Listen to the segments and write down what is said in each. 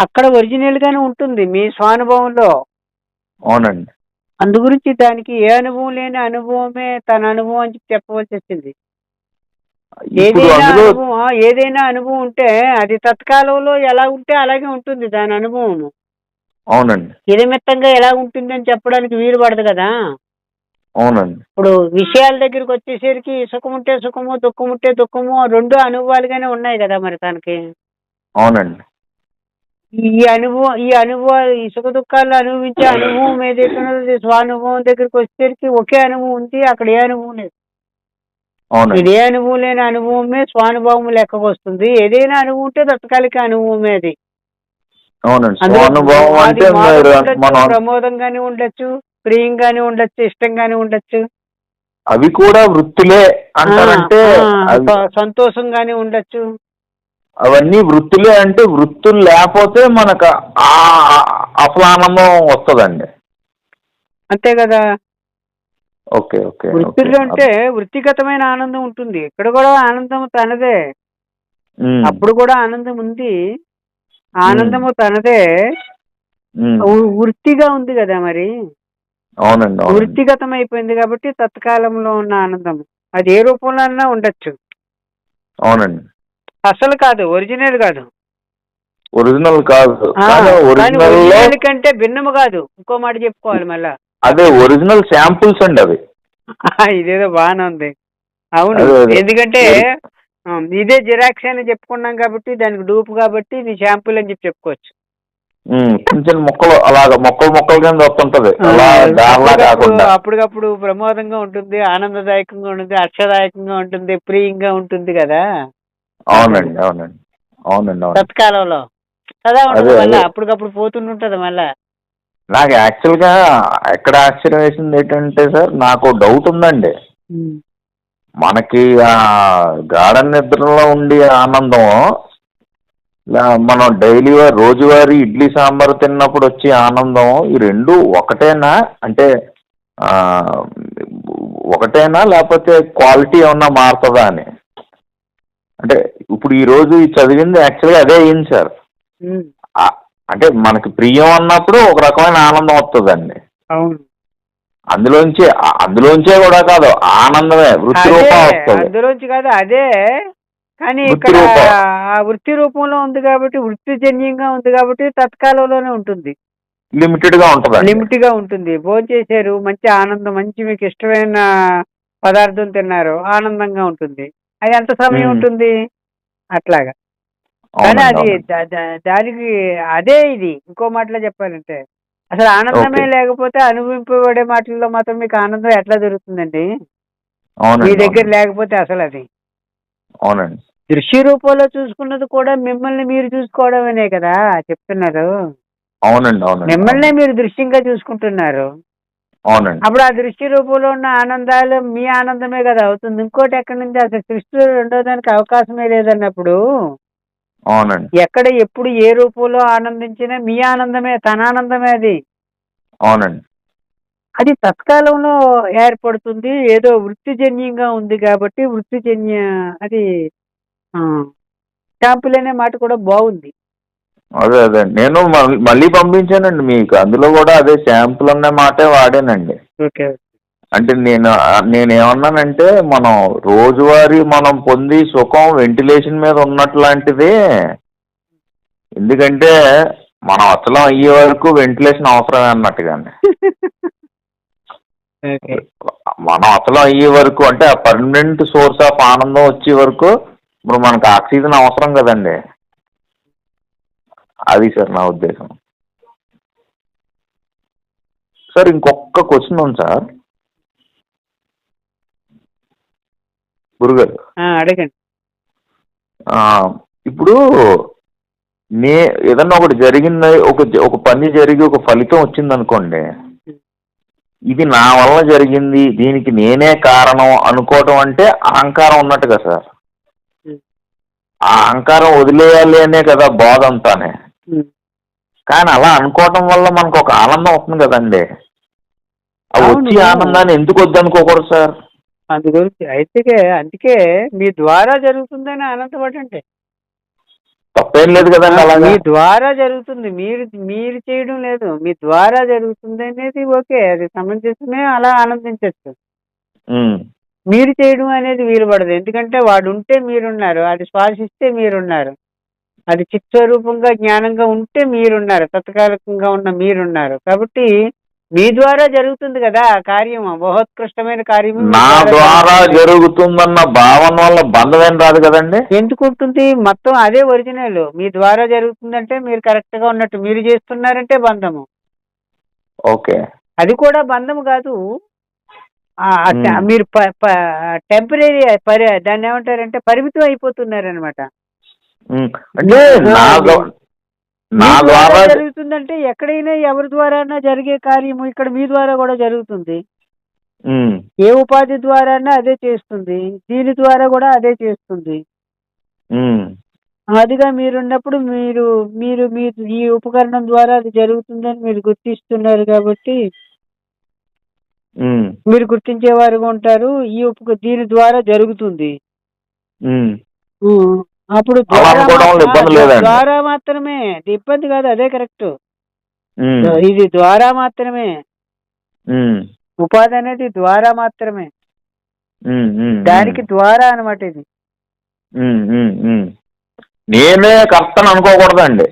అక్కడ ఒరిజినల్ గానే ఉంటుంది మీ స్వానుభవంలో. అవునండి. అందు గురించి దానికి ఏ అనుభవం లేని అనుభవమే తన అనుభవం అని చెప్పి చెప్పవలసి వచ్చింది. ఏదైనా అనుభవం ఏదైనా అనుభవం ఉంటే అది తత్కాలంలో ఎలా ఉంటే అలాగే ఉంటుంది దాని అనుభవం అవునండి. ఇదమిత్తంగా ఎలా ఉంటుంది అని చెప్పడానికి వీలు పడదు కదా. అవునండి. ఇప్పుడు విషయాల దగ్గరికి వచ్చేసరికి సుఖం ఉంటే సుఖము దుఃఖం ఉంటే దుఃఖము రెండు అనుభవాలుగానే ఉన్నాయి కదా మరి తనకి. అవునండి. ఈ అనుభవం ఈ అనుభవాలు ఈ సుఖ దుఃఖాలు అనుభవించే అనుభవం ఏదైతే ఉన్నదో స్వానుభవం దగ్గరికి వచ్చేసరికి ఒకే అనుభవం ఉంది. అక్కడ ఏ అనుభవం లేదు. ఇది ఏ అనుభవం లేని అనుభవమే స్వానుభవం లెక్కకు వస్తుంది. ఏదైనా అనుభవం ఉంటే తత్కాలిక అనుభవమే అది. ప్రమోదంగానే ఉండొచ్చు. ప్రియంగానే ఉండొచ్చు. ఇష్టంగానే ఉండొచ్చు. అవి కూడా వృత్తులే అంటారంటే సంతోషంగానే ఉండొచ్చు. అవన్నీ వృత్తులే అంటే వృత్తులు లేకపోతే మనకు ఆ అసలు ఆనందం వస్తుందండి. అంతే కదా? Okay okay. వృత్తులు అంటే వృత్తిగతమైన ఆనందం ఉంటుంది. ఇక్కడ కూడా ఆనందం తనదే. అప్పుడు కూడా ఆనందం ఉంది. ఆనందము తనదే. వృత్తిగా ఉంది కదా మరి? అవునండి అవునండి. వృత్తిగతం అయిపోయింది కాబట్టి తత్కాలంలో ఉన్న ఆనందం. అది ఏ రూపంలో అన్నా ఉండొచ్చు. అవునండి. అసలు కాదు ఒరిజినల్ కాదు. ఒరిజినల్ కాదు. ఒరిజినల్ కంటే భిన్నము కాదు. ఇంకో మాట చెప్పుకోవాలి మళ్ళా. అదే ఒరిజినల్ శాంపుల్స్ అండి అవి. ఇదేదో బాగానే ఉంది. అవును. ఎందుకంటే ఇదే జిరాక్స్ అని చెప్పుకున్నాం కాబట్టి దానికి డూప్ కాబట్టి ఇది షాంపూల్ అని చెప్పి చెప్పుకోవచ్చు. ఉమ్, చిన్న చిన్న మొక్కలు అలాగ మొక్కలు మొక్కల కింద వస్తుంటది. అప్పటికప్పుడు ప్రమోదంగా ఉంటుంది ఆనందదాయకంగా ఉంటుంది హర్షదాయకంగా ఉంటుంది ప్రియంగా ఉంటుంది కదా. అవునండి అవునండి. అవునండి అవును తత్కాలంలో కదా అదే, ఉంటుంది మళ్ళా అదే. అప్పటికప్పుడు పోతుంటుంటది మళ్ళా. నాకు యాక్చువల్గా ఎక్కడ ఆశ్చర్యం వేసింది ఏంటంటే సార్ నాకు డౌట్ ఉందండి మనకి ఆ గార్డెన్ నిద్రలో ఉండే ఆనందం మనం డైలీ రోజువారీ ఇడ్లీ సాంబార్ తిన్నప్పుడు వచ్చే ఆనందం ఈ రెండు ఒకటేనా? అంటే ఆ, ఒకటేనా? లేకపోతే క్వాలిటీ ఏమన్నా మారుతుందా అని? అంటే ఇప్పుడు ఈ రోజు ఈ చదివింది యాక్చువల్గా అదే అయింది సార్. అంటే మనకి ప్రియం అన్నప్పుడు ఒక రకమైన ఆనందం వస్తుందండి. అవును. అందులోంచి అందులోంచే కూడా కాదు ఆనందమే వృత్తి రూపం వస్తుంది. అందులోంచి కాదు అదే. కానీ ఇక్కడ. ఆ వృత్తి రూపంలో ఉంది కాబట్టి వృత్తిజన్యంగా ఉంది కాబట్టి తత్కాలంలోనే ఉంటుంది. లిమిటెడ్గా ఉంటుంది లిమిట్గా ఉంటుంది. భోజనం చేశారు మంచి ఆనందం మంచి మీకు ఇష్టమైన పదార్థం తిన్నారు ఆనందంగా ఉంటుంది. అది ఎంత సమయం. ఉంటుంది. అట్లాగా. కానీ అది దానికి అదే ఇది. ఇంకో మాటలో చెప్పాలంటే అసలు ఆనందమే. లేకపోతే అనుభవింపబడే మాటల్లో మాత్రం మీకు ఆనందం ఎట్లా దొరుకుతుందండి? మీ దగ్గర లేకపోతే అసలు అది. అవునండి. దృశ్య రూపంలో చూసుకున్నది కూడా మిమ్మల్ని మీరు చూసుకోవడమనే కదా చెప్తున్నారు. అవునండి మిమ్మల్నే మీరు దృశ్యంగా చూసుకుంటున్నారు. అవునండి. అప్పుడు ఆ దృశ్య రూపంలో ఉన్న ఆనందాలు మీ ఆనందమే కదా అవుతుంది. ఇంకోటి ఎక్కడి నుంచి అసలు సృష్టిలో రెండో దానికి అవకాశమే లేదన్నప్పుడు అవునండి. ఎక్కడ ఎప్పుడు ఏ రూపంలో ఆనందించినా మీ ఆనందమే తన ఆనందమే అది. అవునండి. అది తత్కాలంలో ఏర్పడుతుంది. ఏదో వృత్తిజన్యంగా ఉంది కాబట్టి వృత్తిజన్య అది శాంపుల్ అనే మాట కూడా బాగుంది. అదే అదే. నేను మళ్ళీ- పంపించానండి మీకు. అందులో కూడా అదే శాంపుల్ అనే మాటే వాడానండి. ఓకే. అంటే నేను నేను ఏమన్నానంటే మనం రోజువారీ మనం పొంది సుఖం వెంటిలేషన్ మీద ఉన్నట్లాంటిది. ఎందుకంటే మనం అసలు అయ్యే వరకు వెంటిలేషన్ అవసరమే అన్నట్టుగానే. మనం అసలు అయ్యే వరకు అంటే ఆ పర్మనెంట్ సోర్స్ ఆఫ్ ఆనందం వచ్చే వరకు ఇప్పుడు మనకు ఆక్సిజన్ అవసరం కదండి. అది సార్ నా ఉద్దేశం. సార్ ఇంకొక క్వశ్చన్ ఉంది సార్. గురుగారు. అడగండి. ఇప్పుడు నే ఏదన్నా ఒకటి జరిగింది ఒక ఒక పని జరిగి ఒక ఫలితం వచ్చింది అనుకోండి ఇది నా వల్ల జరిగింది దీనికి నేనే కారణం అనుకోవటం అంటే అహంకారం ఉన్నట్టుగా సార్. ఆ అహంకారం వదిలేయాలి అనే కదా బాధ అంతానే. కానీ అలా అనుకోవటం వల్ల మనకు ఒక ఆనందం వస్తుంది కదండి. ఆ. వచ్చే ఆనందాన్ని ఎందుకు వద్దనుకోకూడదు సార్? అందు గురించి అయితే అందుకే మీ ద్వారా జరుగుతుందని ఆనందపడండి. తప్పేం లేదు కదండి అలాగా. మీ ద్వారా జరుగుతుంది. మీరు మీరు చేయడం లేదు. మీ ద్వారా జరుగుతుంది అనేది ఓకే. అది సమంజసమే అలా ఆనందించవచ్చు ఉమ్, మీరు చేయడం అనేది వీలు పడదు ఎందుకంటే వాడు ఉంటే మీరున్నారు. అది శ్వాసిస్తే మీరున్నారు. అది చిత్స్వరూపంగా జ్ఞానంగా ఉంటే మీరున్నారు తత్కాలికంగా ఉన్న మీరున్నారు. కాబట్టి మీ ద్వారా జరుగుతుంది కదా ఆ కార్యం బహోత్కృష్టమైన కార్యం నా ద్వారా జరుగుతుంది. జరుగుతుందన్న భావన వల్ల బంధం ఏం రాదు కదండి? ఎందుకు ఉంటుంది? మొత్తం అదే ఒరిజినల్. మీ ద్వారా జరుగుతుందంటే మీరు కరెక్ట్గా ఉన్నట్టు మీరు చేస్తున్నారంటే బంధము. ఓకే. అది కూడా బంధం కాదు. మీరు టెంపరీ పరి దాన్ని ఏమంటారంటే పరిమితం అయిపోతున్నారు అనమాట ఉమ్, అంటే నా ద్వా- నా ద్వారా జరుగుతుందంటే ఎక్కడైనా ఎవరి ద్వారా జరిగే కార్యము ఇక్కడ మీ ద్వారా కూడా జరుగుతుంది. ఏ ఉపాధి ద్వారా అదే చేస్తుంది. దీని ద్వారా కూడా అదే చేస్తుంది. అదిగా మీరున్నప్పుడు మీరు మీరు మీ ఈ ఉపకరణం ద్వారా అది జరుగుతుందని మీరు గుర్తిస్తున్నారు కాబట్టి మీరు గుర్తించేవారుగా ఉంటారు. ఈ ఉప దీని ద్వారా జరుగుతుంది. అప్పుడు ద్వారా మాత్రమే? ఇబ్బంది కాదు అదే కరెక్ట్. ఇది ద్వారా మాత్రమే. ఉపాధి అనేది ద్వారా మాత్రమే. దానికి ద్వారా అన్నమాట ఇది. నేనే కర్తను అనుకోకూడదండి.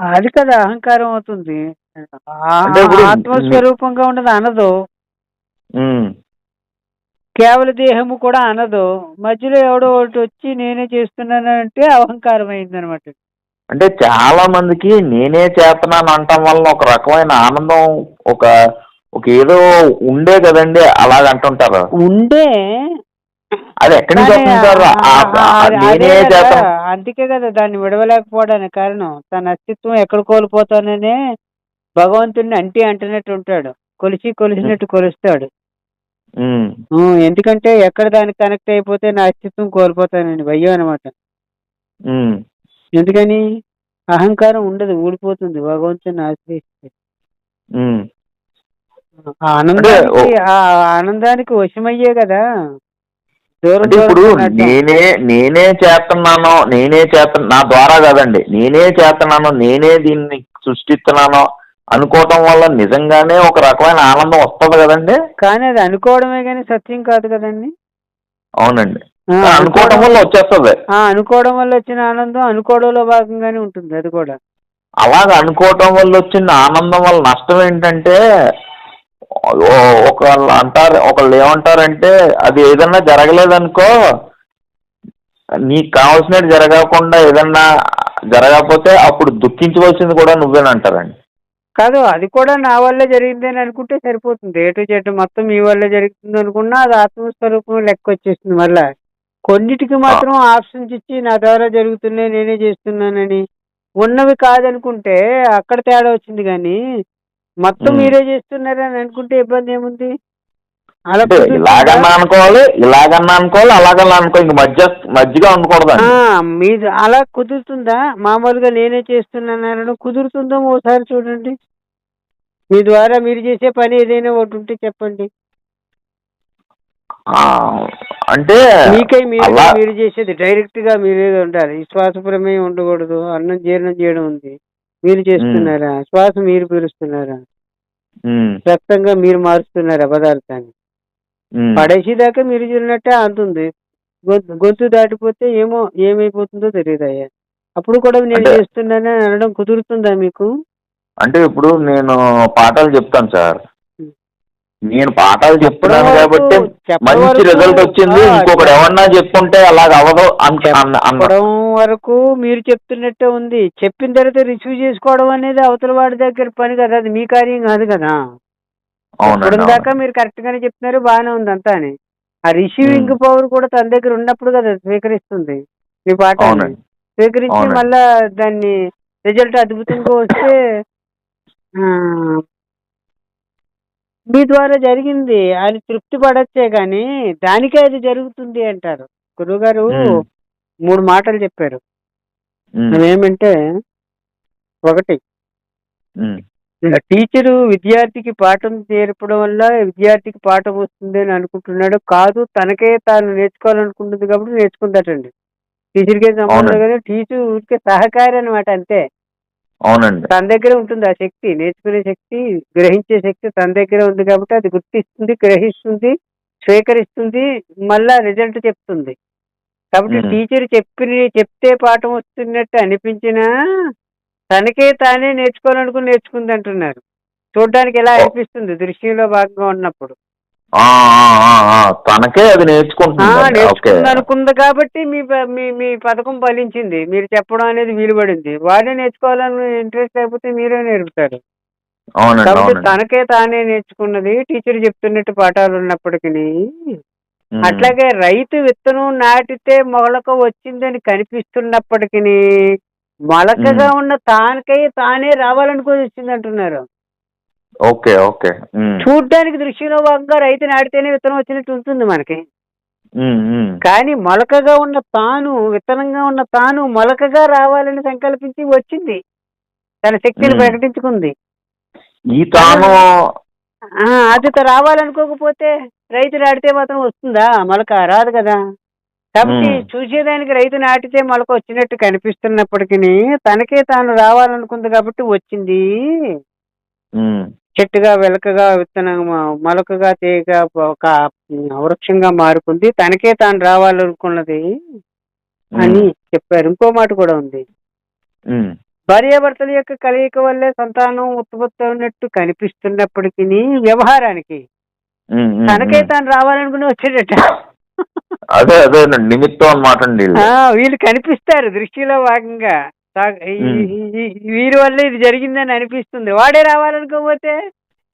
అది కదా అహంకారం అవుతుంది. ఆత్మస్వరూపంగా ఉన్నది అనదు. కేవల దేహము కూడా అనదు. మధ్యలో ఎవడో ఒకటి వచ్చి నేనే చేస్తున్నాను అంటే అహంకారం అయింది అనమాట అంటే చాలా మందికి నేనే చేస్తున్నాను అంటాం వల్ల ఒక రకమైన ఆనందం ఒక ఒక ఏదో ఉండే కదండి అలాగ అంటుంటారు. ఉండే. అది ఎక్కడి నుంచి అందుకే కదా దాన్ని విడవలేకపోవడానికి కారణం. తన అస్తిత్వం ఎక్కడ కోల్పోతాననే భగవంతుడిని అంటి అంటున్నట్టు ఉంటాడు. కొలిసి కొలిసినట్టు కొలుస్తాడు. ఎందుకంటే ఎక్కడ దానికి కనెక్ట్ అయిపోతే నా అస్తిత్వం కోల్పోతానని భయం అనమాట ఎందుకని? అహంకారం ఉండదు ఊడిపోతుంది భగవంతుని ఆశ్రయిస్తే. ఆనందానికి ఆ ఆనందానికి వశమయ్యే కదా. ఇప్పుడు. నేనే నేనే చేస్తున్నాను నేనే చేస్తున్నా నా ద్వారా కాదండి. నేనే చేస్తున్నాను నేనే దీన్ని సృష్టిస్తున్నాను అనుకోవటం వల్ల నిజంగానే ఒక రకమైన ఆనందం వస్తుంది కదండి? కానీ అది అనుకోవడమే కానీ సత్యం కాదు కదండి. అవునండి. ఆ, అనుకోవటం వల్ల వచ్చేస్తుంది. అనుకోవడం వల్ల వచ్చిన ఆనందం అనుకోవడంలో భాగంగానే ఉంటుంది అది కూడా. అలాగ అనుకోవటం వల్ల వచ్చిన ఆనందం వల్ల నష్టం ఏంటంటే ఒకళ్ళు అంటారు ఒకళ్ళు ఏమంటారంటే అది ఏదన్నా జరగలేదనుకో నీకు కావాల్సినట్టు జరగకుండా ఏదన్నా జరగకపోతే అప్పుడు దుఃఖించవలసింది కూడా నువ్వేనంటారండి. కాదు అది కూడా నా వల్లే జరిగింది అని అనుకుంటే సరిపోతుంది. ఏటు చెట్టు మొత్తం మీ వల్లే జరుగుతుంది అనుకున్నా అది ఆత్మస్వరూపం లెక్క వచ్చేస్తుంది మళ్ళా. కొన్నిటికి మాత్రం ఆప్షన్స్ ఇచ్చి నా ద్వారా జరుగుతున్నాయి నేనే చేస్తున్నానని ఉన్నవి కాదనుకుంటే అక్కడ తేడా వచ్చింది కానీ మొత్తం. మీరే చేస్తున్నారని అనుకుంటే ఇబ్బంది ఏముంది? కుదురుతుందా? ఇలాగన్నా అనుకోవాలి ఇలాగన్నా అనుకోవాలి అలాగన్నా అనుకో ఇంక మధ్య మధ్యగా ఉండకూడదండి ఆ, మీది అలా కుదురుతుందా? మామూలుగా నేనే చేస్తున్నాను కుదురుతుందో ఓసారి చూడండి. మీ ద్వారా మీరు చేసే పని ఏదైనా ఒకటి ఉంటే చెప్పండి. అంటే మీకై మీరు మీరు చేసేది డైరెక్ట్గా మీరే ఉండాలి. శ్వాస ప్రమేయం ఉండకూడదు అన్నం జీర్ణం చేయడం ఉంది. మీరు చేస్తున్నారా? శ్వాస మీరు పీలుస్తున్నారా? రక్తంగా మీరు మారుస్తున్నారా పదార్థాన్ని. పడేసేదాకా మీరు చూడనట్టే అంతుంది. గొంతు గొంతు దాటిపోతే ఏమో ఏమైపోతుందో తెలియదు అయ్యా అప్పుడు కూడా నేను చేస్తున్నానని అనడం కుదురుతుందా మీకు? అంటే ఇప్పుడు నేను పాఠాలు చెప్తాను సార్. నేను పాఠాలు చెప్తున్నాను కాబట్టి మంచి రిజల్ట్ వచ్చింది. ఇంకొకటి ఎవరన్నా చెప్పుంటే అలాగ అవ్వదు చెప్పడం వరకు మీరు చెప్తున్నట్టే ఉంది. చెప్పిన తర్వాత రిసీవ్ చేసుకోవడం అనేది అవతల వాడి దగ్గర పని కదా అది మీ కార్యం కాదు కదా. ఇప్పుడు దాకా. మీరు కరెక్ట్ గానే చెప్తున్నారు బాగానే ఉంది అంతా అని. ఆ రిసీవింగ్. పవర్ కూడా తన దగ్గర ఉన్నప్పుడు కదా స్వీకరిస్తుంది. మీ అవునండి. స్వీకరించి. మళ్ళా దాన్ని రిజల్ట్ అద్భుతంగా వస్తే మీ ద్వారా జరిగింది. అని తృప్తి పడచ్చే కానీ దానికే అది జరుగుతుంది అంటారు. గురువు గారు. మూడు మాటలు చెప్పారు. అవేమంటే ఒకటి. టీచరు విద్యార్థికి పాఠం నేర్పడం వల్ల విద్యార్థికి పాఠం వస్తుంది అని అనుకుంటున్నాడు. కాదు తనకే తాను నేర్చుకోవాలనుకుంటుంది కాబట్టి నేర్చుకుందటండి. టీచర్కి సంబంధం. కానీ టీచర్ ఊరికే సహకారి అనమాట అంతే. అవునండి. తన దగ్గర ఉంటుంది ఆ శక్తి. నేర్చుకునే శక్తి గ్రహించే శక్తి తన దగ్గర ఉంది కాబట్టి అది గుర్తిస్తుంది గ్రహిస్తుంది స్వీకరిస్తుంది మళ్ళా రిజల్ట్ చెప్తుంది. కాబట్టి. టీచర్ చెప్పి చెప్తే పాఠం వస్తున్నట్టు అనిపించినా తనకే తానే నేర్చుకోవాలనుకుని నేర్చుకుంది అంటున్నారు. చూడడానికి ఎలా. అనిపిస్తుంది? దృశ్యంలో భాగంగా ఉన్నప్పుడు. తనకే అది నేర్చుకుంటుంది అనుకుంది కాబట్టి మీ మీ మీ పథకం ఫలించింది. మీరు చెప్పడం అనేది వీలుపడింది వాడే నేర్చుకోవాలని ఇంట్రెస్ట్ లేకపోతే మీరే నేర్పుతారు. కాబట్టి తనకే తానే నేర్చుకున్నది టీచర్ చెప్తున్నట్టు పాఠాలు ఉన్నప్పటికీ అట్లాగే రైతు విత్తనం నాటితే మొలక వచ్చిందని కనిపిస్తున్నప్పటికీ మొలకగా. ఉన్న తానకై తానే రావాలనుకొని వచ్చింది అంటున్నారు ఓకే ఓకే. ఉమ్, చూడ్డానికి దృష్టిలో భాగంగా రైతు నాటితేనే విత్తనం వచ్చినట్టు ఉంటుంది మనకి. కానీ మొలకగా ఉన్న తాను విత్తనంగా ఉన్న తాను మొలకగా రావాలని సంకల్పించి వచ్చింది. తన శక్తిని. ప్రకటించుకుంది. ఈ తాను ఆ, అది రావాలనుకోకపోతే రైతు నాటితే మాత్రం వస్తుందా? మొలక రాదు కదా. కాబట్టి. చూసేదానికి రైతు నాటితే మొలక వచ్చినట్టు కనిపిస్తున్నప్పటికీ తనకే తాను రావాలనుకుంది కాబట్టి వచ్చింది. చెట్టుగా వెలకగా విత్తనం మొలకగా తీగ ఒక వృక్షంగా మారుకుంది. తనకే తాను రావాలనుకున్నది అని చెప్పారు. ఇంకో మాట కూడా ఉంది. భార్యాభర్తల యొక్క కలయిక వల్లే సంతానం ఉత్పత్తి అయినట్టు కనిపిస్తున్నప్పటికీ వ్యవహారానికి తనకే. తాను రావాలనుకుని వచ్చేటట్ట అదే అదే నిమిత్తం అన్నమాట అండి వీళ్ళు. కనిపిస్తారు దృష్టిలో భాగంగా. వీరి వల్ల ఇది జరిగిందని అనిపిస్తుంది. వాడే రావాలనుకోకపోతే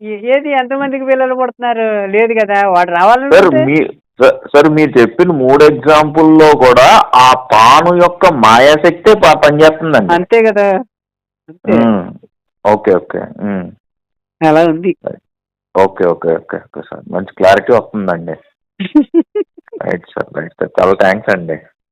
ఏ- ఏది ఎంతమందికి పిల్లలు పుడుతున్నారు? లేదు కదా వాడు మీ సార్- మీరు చెప్పిన మూడు ఎగ్జాంపుల్లో కూడా ఆ తాను యొక్క మాయాశక్తే పనిచేస్తుందండి. అంతే కదా. Okay okay. అలా ఉంది. Okay okay okay okay sir. మంచి క్లారిటీ వస్తుందండి. Right sir right sir. చాలా థ్యాంక్స్ అండి.